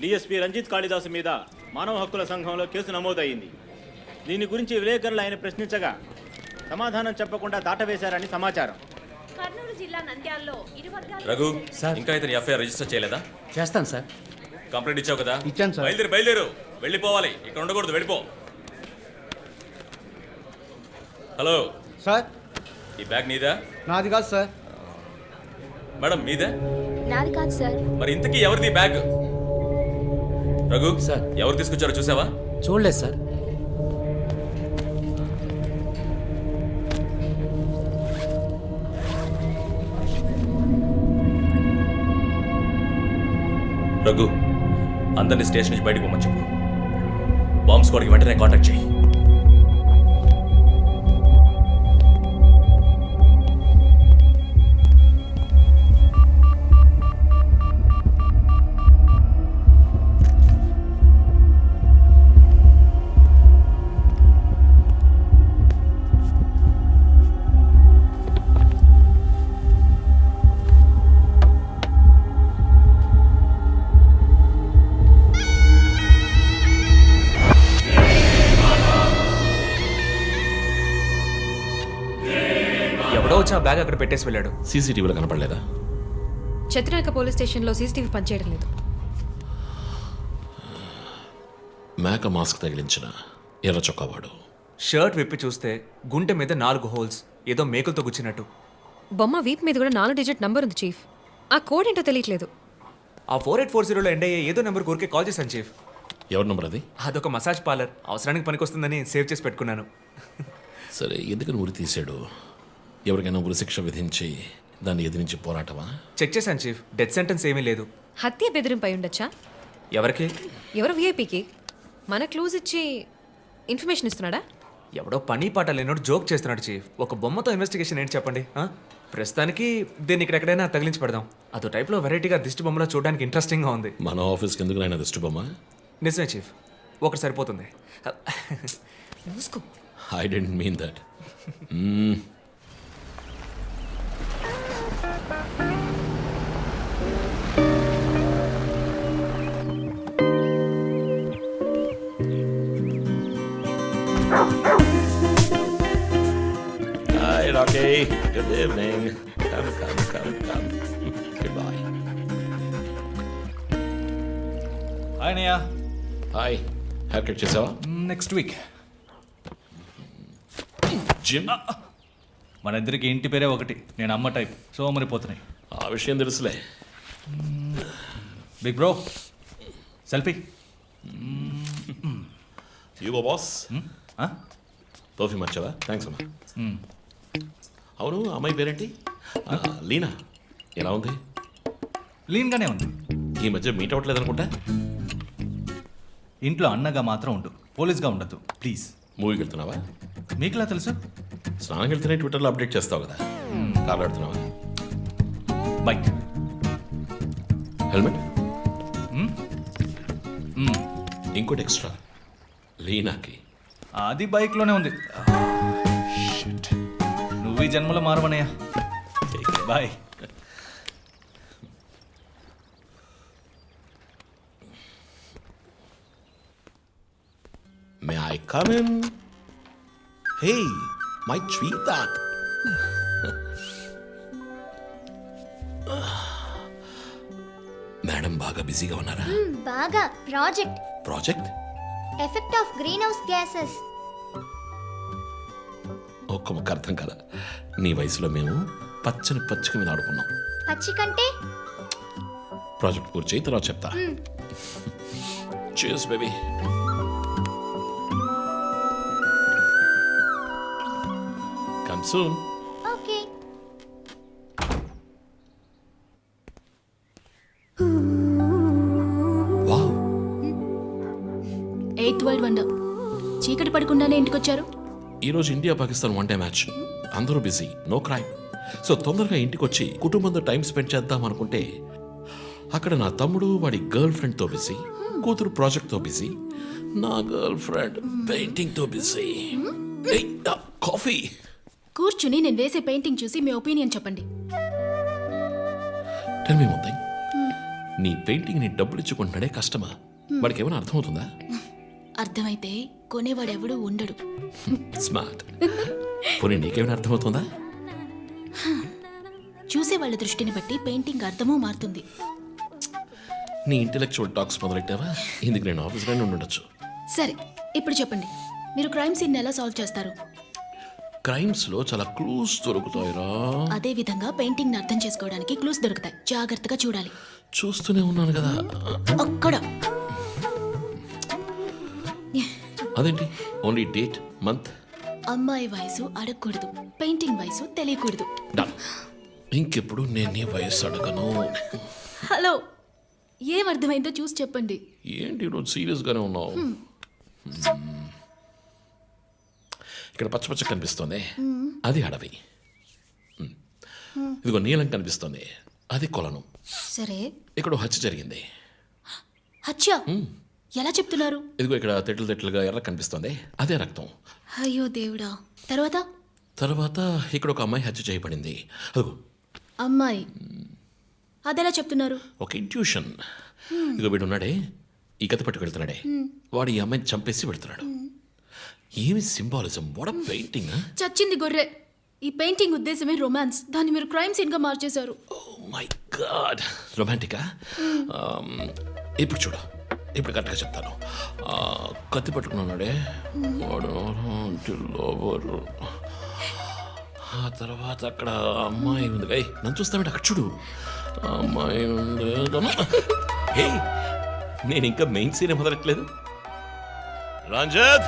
DSP Ranjith Kalidasa మీద మానవ హక్కుల సంఘంలో కేసు నమోదయ్యింది. దీని గురించి విలేకరులు ఆయన ప్రశ్నించగా సమాధానం చెప్పకుండా దాటవేశారని సమాచారం. కర్నూలు జిల్లా నంద్యాలలో ఇరు వర్గాల రఘు సార్. ఇంకా ఇతని ఎఫ్ఐఆర్ రిజిస్టర్ చేయలేదా? చేస్తాను సార్. కంప్లైంట్ ఇచ్చావు కదా? ఇచ్చాను సార్. బయలుదేరు బయలుదేరు. వెళ్ళిపోవాలి. ఇక్కడ ఉండకూడదు వెళ్ళిపో. హలో. సార్. ఈ బ్యాగ్ నీదా? నాది కాదు సార్. మేడం మీదే? నాది కాదు సార్. మరి ఇంతకీ ఎవరిది బ్యాగ్? రఘు సార్. ఎవరు తీసుకొచ్చారో చూసావా? చూడలేదు సార్. రఘు అందరినీ స్టేషన్ నుంచి బయటకు పోమని చెప్పు. బాంబ్ స్క్వాడ్కి వెంటనే కాంటాక్ట్ చేయి. వచ్చి ఆ బ్యాగ్ అక్కడ పెట్టేసి వెళ్ళాడు. సీసీటీవీలో కనపడలేదా? చతురాక పోలీస్ స్టేషన్లో సీసీటీవీ పనిచేయడం లేదు. మేక మాస్క్ తగిలించిన ఎర్ర చొక్కావాడు. షర్ట్ విప్పి చూస్తే గుంటె మీద నాలుగు హోల్స్ ఏదో మేకులతో గుచ్చినట్టు. బొమ్మ వీప్ మీద కూడా నాలుగు డిజిట్ నంబర్ ఉంది చీఫ్. ఆ కోడ్ ఏంటో తెలియట్లేదు. ఆ ఫోర్ ఎయిట్ ఫోర్ జీరోలో ఎండ్ అయ్యే ఏదో నెంబర్ ఊరికే కాల్ చేశాను చీఫ్. ఎవరి నంబర్ అది? అదొక మసాజ్ పార్లర్. అవసరానికి పనికొస్తుందని సేవ్ చేసి పెట్టుకున్నాను. సరే ఎందుకని ఉరి తీశాడు? ఎవరికైనా ఉరిశిక్ష విధించి దాన్ని ఎదిరించి పోరాటమా? చెక్ చేశాను చీఫ్ డెత్ సెంటెన్స్ ఏమీ లేదు. హత్య బెదిరింపై ఉండొచ్చా? ఎవరికి? ఎవరు విఐపికి మన క్లూజ్ ఇచ్చి ఇన్ఫర్మేషన్ ఇస్తున్నాడా? ఎవడో పని పాట లేనోడు జోక్ చేస్తున్నాడు చీఫ్ ఒక బొమ్మతో ఇన్వెస్టిగేషన్ ఏంటి చెప్పండి ఆ? ప్రస్తుతానికి దీన్ని ఇక్కడెక్కడైనా తగిలించి పెడదాం. అదో టైప్లో వెరైటీగా దిష్టి బొమ్మలో చూడడానికి ఇంట్రెస్టింగ్గా ఉంది. మన ఆఫీస్కి ఎందుకు నాయన దిష్టి బొమ్మ? నిజమే చీఫ్ ఒకటి సరిపోతుంది. మూసుకో I didn't mean that Hi, Rocky. Good evening. Come, come, come, come. Goodbye. ఆయనయ్య హాయ్ హెయిర్ కట్ చేసావా నెక్స్ట్ వీక్ జిమ్ మన ఇద్దరికి ఇంటి పేరే ఒకటి. నేను అమ్మ టైప్ సో మరి పోతున్నాయి. ఆ విషయం తెలుసులే. బిగ్ బ్రో సెల్ఫీ యువ బాస్ టోఫీ మర్చావా థ్యాంక్స్ అమ్మా. అవును అమ్మాయి పేరేంటి? ఆ, లీనా. ఎలా ఉంది? లీన్గానే ఉంది. ఈ మధ్య మీట్ అవ్వట్లేదు అనుకుంటా? ఇంట్లో అన్నగా మాత్రం ఉండు. పోలీస్గా ఉండదు ప్లీజ్ మూవీకి వెళ్తున్నావా మీకులా తెలుసు? స్నానం వెళ్తేనే ట్విట్టర్లో అప్డేట్ చేస్తావు కదా. కార్లు ఆడుతున్నావా బైక్ హెల్మెట్ ఇంకోటి ఎక్స్ట్రా లీనాకి. అది బైక్లోనే ఉంది. నువ్వు ఈ జన్మలో మారవనయ్యా. Boy may I come in hey my tweet madam బాగా బిజీగా ఉన్నారా? బాగా. Project project effect of greenhouse gases. ఒక్క ముక్క అర్థం కదా నీ వయసులో మేము పచ్చని పచ్చిక మీద ఆడుకున్నాం. పచ్చి కంటే? ప్రాజెక్ట్ పూర్తి చేయి తర్వాత చెప్తా. Chase baby come soon eighth world wonder. చీకటి పడకుండానే ఇంటికొచ్చారు. ఈరోజు India Pakistan one day match. అందరూ బిజీ నో క్రైమ్. సో తొందరగా ఇంటికి వచ్చి కుటుంబంతో టైం స్పెండ్ చేద్దాం అనుకుంటే అక్కడ నా తమ్ముడు వాడి గర్ల్ ఫ్రెండ్తో బిజీ కూతురు ప్రాజెక్ట్తో బిజీ నా గర్ల్ ఫ్రెండ్ పెయింటింగ్తో బిజీ. కాఫీ. కూర్చుని నేను వేసే పెయింటింగ్ చూసి మీ ఒపీనియన్ చెప్పండి. టెల్ మీ నీ పెయింటింగ్ని డబ్బులు ఇచ్చుకుంటున్నాడే కష్టమా వాడికి ఏమైనా అర్థమవుతుందా? అర్థమైతే కొనేవాడెవడూ ఉండడు. స్మార్ట్. పోనీ నీకేమైనా అర్థమవుతుందా? చూసే వాళ్ళ దృష్టిని బట్టి పెయింటింగ్ అర్థమూ మారుతుంది. నీ ఇంటెలెక్చువల్ టాక్స్ మొదలెట్టావా? ఇందుకు నేను ఆఫీస్లోనే ఉండొచ్చు సరే ఇప్పుడు చెప్పండి. మీరు క్రైమ్ సీన్ ఎలా సాల్వ్ చేస్తారు? క్రైమ్స్లో చాలా క్లూస్ దొరుకుతాయిరా. అదే విధంగా పెయింటింగ్ని అర్థం చేసుకోవడానికి క్లూస్ దొరుకుతాయి. జాగ్రత్తగా చూడాలి. చూస్తూనే ఉన్నాను కదా. అక్కడ. అదేంటి? ఓన్లీ డేట్ మంత్ అమ్మాయి వయసు అడగకూడదు. పెయింటింగ్ వయసు తెలియకూడదు. డన్ ఇంకెప్పుడు నేను నీ వయస్సు అడగను? హలో ఏం అర్థమైందో చూసి చెప్పండి. ఏంటి ఈరోజు సీరియస్గానే ఉన్నావు? ఇక్కడ పచ్చ పచ్చ కనిపిస్తోంది. అది అడవి. ఇదిగో నీలం కనిపిస్తోంది. అది కొలను. సరే. ఇక్కడ హత్య జరిగింది. హత్య? ఎలా చెప్తున్నారు? ఇదిగో ఇక్కడ తెట్లు తెట్లుగా ఎర్ర కనిపిస్తోంది. అదే రక్తం. అయ్యో దేవుడా. తర్వాత? తర్వాత ఇక్కడ ఒక అమ్మాయి హత్య చేయబడింది. అదిగో. అమ్మాయి. అదెలా చెప్తున్నారు? ఒక ఇంట్యూషన్ ఇదిగో వీడు ఉన్నాడే. ఈ కథ పట్టుకు వెళ్తున్నాడే. వాడు ఈ అమ్మాయిని చంపేసి వెళ్తున్నాడు. ఏమి సింబాలిజం? వాడ పెయింటింగ్ చచ్చింది గొర్రె. ఈ పెయింటింగ్ ఉద్దేశమే రొమాన్స్ దాన్ని మీరు క్రైమ్ సీన్గా మార్చేశారు. మై గాడ్ రొమాంటికా ఇప్పుడు చూడు. ఇప్పుడు కరెక్ట్గా చెప్తాను. కత్తి పట్టుకున్నాడే వాడు లోబరు. ఆ తర్వాత అక్కడ అమ్మాయి ఉంది. ఏయ్, నన్ను చూస్తామంటే అక్కడ చూడు. అమ్మాయి ఉంది. హే నేను ఇంకా మెయిన్ సీనే మొదలట్లేదు రంజిత్!